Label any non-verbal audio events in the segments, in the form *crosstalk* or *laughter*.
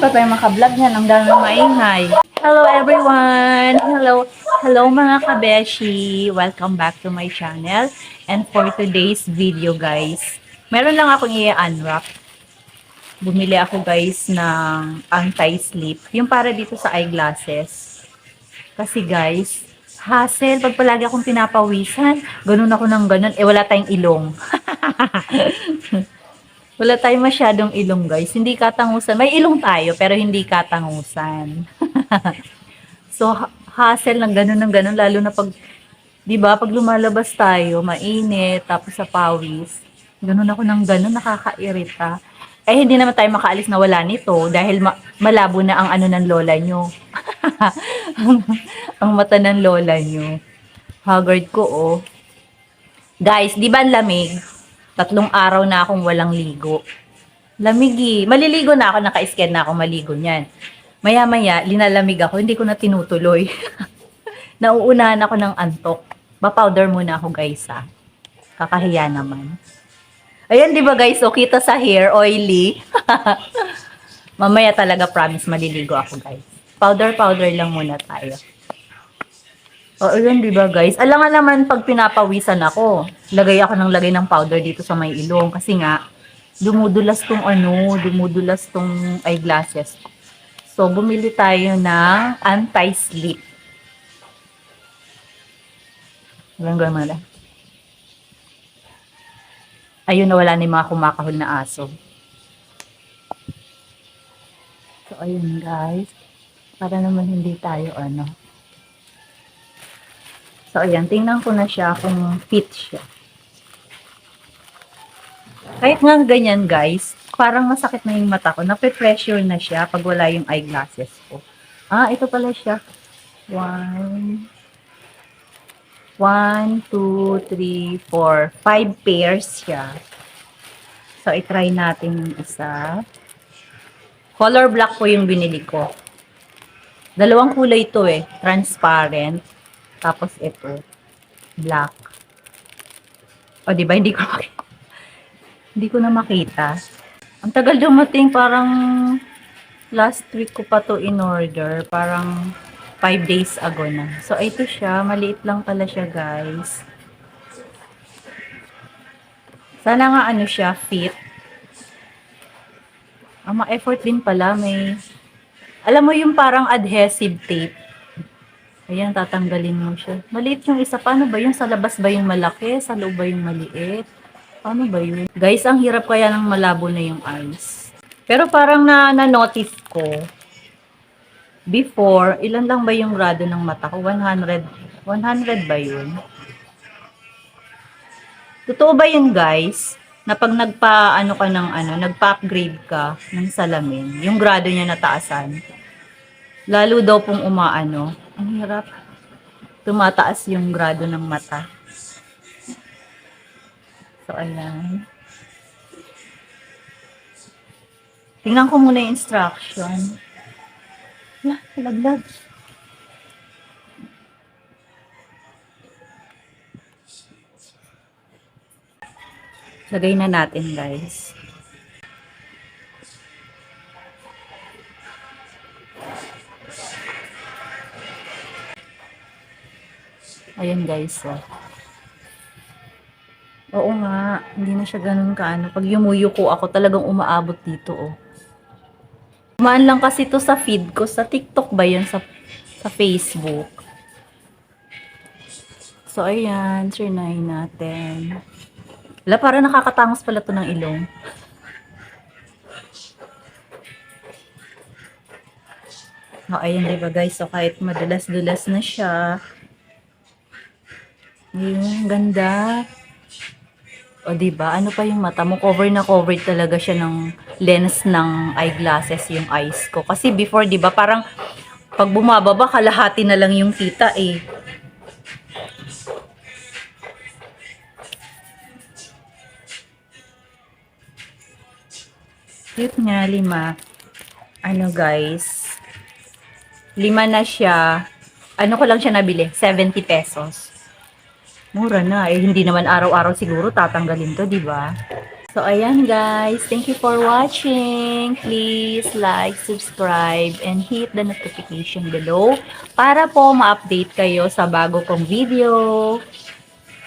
pa tayo makablog niyan. Ang dami maingay. Hello everyone! Hello! Hello mga kabeshi! Welcome back to my channel. And for today's video guys, meron lang akong i-unwrap. Bumili ako guys ng anti-sleep. Yung para dito sa eyeglasses. Kasi guys, hassle. Pag palagi akong pinapawisan, ganun ako ng ganun. Eh wala tayong ilong. *laughs* Wala tayong masyadong ilong, guys. Hindi katangusan. May ilong tayo, pero hindi katangusan. *laughs* so, ha- hassle ng ganun ng ganun, lalo na pag, di ba, pag lumalabas tayo, mainit, tapos sa pawis, ganun ako ng ganun, nakakairita. Eh, hindi naman tayo makaalis na wala nito, dahil ma- malabo na ang ano ng lola nyo. *laughs* ang mata ng lola nyo. Haggard ko, oh. Guys, di ba lamig? Tatlong araw na akong walang ligo. Lamigi. Maliligo na ako, naka-scan na ako maligo niyan. Maya-maya, linalamig ako, hindi ko na tinutuloy. *laughs* Nauunahan ako ng antok. Ba-powder muna ako, guys, ha. Kakahiya naman. Ayan, di ba, guys? O, kita sa hair, oily. *laughs* Mamaya talaga, promise, maliligo ako, guys. Powder-powder lang muna tayo. Oo, yun, di ba guys? Alam nga naman, pag pinapawisan ako, lagay ako ng lagay ng powder dito sa may ilong. Kasi nga, dumudulas tong ano, dumudulas tong eyeglasses. So, bumili tayo ng anti-sleep. Walang gawin mo. Ayun, nawala na yung mga kumakahol na aso. So, ayun guys. Para naman hindi tayo ano, So, ayan, tingnan ko na siya kung fit siya. Kahit nga ganyan, guys, parang masakit na yung mata ko. Nape-pressure na siya pag wala yung eyeglasses ko. Ah, ito pala siya. One, one, two, three, four, five pairs siya. So, itry natin yung isa. Color black po yung binili ko. Dalawang kulay ito eh. Transparent. Tapos ito, black. O, di ba? Hindi ko. *laughs* Hindi ko na makita. Ang tagal dumating, parang last week ko pa to in order. Parang 5 days ago na. So, ito siya. Maliit lang pala siya, guys. Sana nga ano siya, fit. Ang ma-effort din pala, may... Alam mo yung parang adhesive tape. Ayan, tatanggalin mo siya. Maliit yung isa. Paano ba yun? Sa labas ba yung malaki? Sa loob ba yung maliit? Paano ba yun? Guys, ang hirap kaya ng malabo na yung eyes. Pero parang na, na-notice ko, before, ilan lang ba yung grado ng mata ko? 100, 100 ba yun? Totoo ba yun, guys? Na pag nagpa, ano ka ng ano, nagpa-upgrade ka ng salamin, yung grado niya nataasan, lalo daw pong umaano, ang hirap. Tumataas yung grado ng mata. So, ayan. Tingnan ko muna yung instruction. Wala, laglag. Lagay na natin, guys. Ayan guys, oh. Oo nga, hindi na siya ganun kaano. Pag yumuyuko ako, talagang umaabot dito, oh. Umaan lang kasi to sa feed ko. Sa TikTok ba yun? Sa, sa Facebook. So, ayan. Trinahin natin. Wala, para nakakatangos pala to ng ilong. Oh, ayan, diba guys? So, kahit madulas-dulas na siya, Ayun, ganda. O, di ba Ano pa yung mata mo? Cover na covered talaga siya ng lens ng eyeglasses yung eyes ko. Kasi before, di ba parang pag bumababa, kalahati na lang yung kita eh. Cute nga, lima. Ano guys, lima na siya. Ano ko lang siya nabili? 70 pesos. Mura na. Eh, hindi naman araw-araw siguro tatanggalin to, di ba? So, ayan guys. Thank you for watching. Please like, subscribe, and hit the notification below para po ma-update kayo sa bago kong video.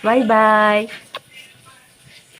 Bye-bye!